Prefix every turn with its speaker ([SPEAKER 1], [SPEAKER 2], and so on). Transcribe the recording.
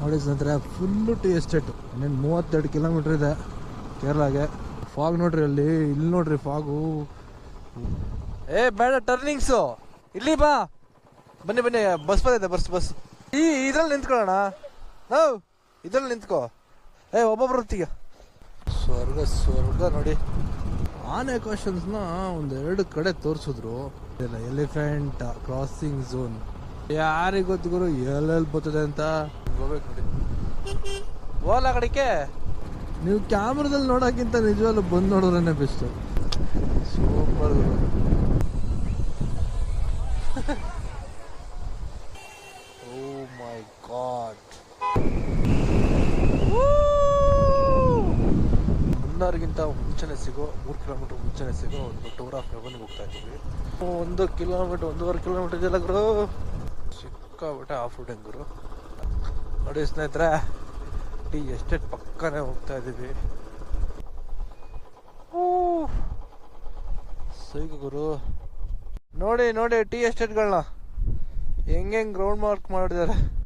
[SPEAKER 1] ನೋಡಿ ಸ್ನೇಹಿತರೆ full tea estate ಇನ್ನೇನು ಮೂವತ್ತೆರಡು ಕಿಲೋಮೀಟ್ರ್ ಇದೆ ಕೇರಳಗೆ. ಫಾಗ್ ನೋಡ್ರಿ ಅಲ್ಲಿ ಇಲ್ಲಿ ನೋಡ್ರಿ ಫಾಗು ಏ ಬೇಡ ಟರ್ನಿಂಗ್ಸು ಇಲ್ಲಿ ಬಾ. ಬನ್ನಿ ಬನ್ನಿ. ಬಸ್ ಬಂದಿದೆ ಬಸ್ ಬಸ್. ಈ ಇದ್ರಲ್ಲಿ ನಿಂತ್ಕೊಳ್ಳೋಣ. ಹೌ ಇದ್ರಲ್ಲಿ ನಿಂತ್ಕೋ. ಏ ಒಬ್ಬೊಬ್ರು ಹೊತ್ತಿಗೆ ಸ್ವರ್ಗ ಸ್ವರ್ಗ ನೋಡಿ. ಆನೆ ಕ್ವಶನ್ಸ್ನ ಒಂದು ಎರಡು ಕಡೆ ತೋರಿಸಿದ್ರು. ಎಲಿಫೆಂಟ್ ಕ್ರಾಸಿಂಗ್ ಝೋನ್ ಯಾರಿಗೆ ಗೊತ್ತಿಗೂ ಎಲ್ಲೆಲ್ಲಿ ಬರ್ತದೆ ಅಂತ? ಹೋಗ್ಬೇಕು ನೋಡಿ. ಓಲ ಕಡೆಗೆ ನೀವು ಕ್ಯಾಮ್ರಾದಲ್ಲಿ ನೋಡೋಕ್ಕಿಂತ ನಿಜವಾಗ್ಲೂ ಬಂದು ನೋಡಿದ್ರೇನೆ best super oh my god ಮುನ್ನಾರ್ಗಿಂತ ಮುಂಚೆನೆ ಸಿಗೋ ಮೂರು ಕಿಲೋಮೀಟರ್ ಮುಂಚೆನೆ ಸಿಗೋ ಒಂದು ಟೂರ್ ಆಫ್ ರೆವನ್ಗೆ ಹೋಗ್ತಾ ಇದ್ದೀವಿ. ಒಂದು ಕಿಲೋಮೀಟರ್ ಒಂದೂವರೆ ಕಿಲೋಮೀಟರ್ ಇದೆಯಲ್ಲ ಗುರು? ಸಿಕ್ಕಾಬಿಟ್ಟೆ ಆಫ್ ರೋಡಿಂಗ್ ಗುರು. ನೋಡಿ ಸ್ನೇಹಿತರೆ ಟೀ ಎಸ್ಟೇಟ್ ಪಕ್ಕನೆ ಹೋಗ್ತಾ ಇದ್ದೀವಿ ಸೈಕ ಗುರು. ನೋಡಿ ನೋಡಿ ಟೀ ಎಸ್ಟೇಟ್ಗಳನ್ನ ಹೆಂಗೆ ಗ್ರೌಂಡ್ ಮಾರ್ಕ್ ಮಾಡಿದ್ದಾರೆ.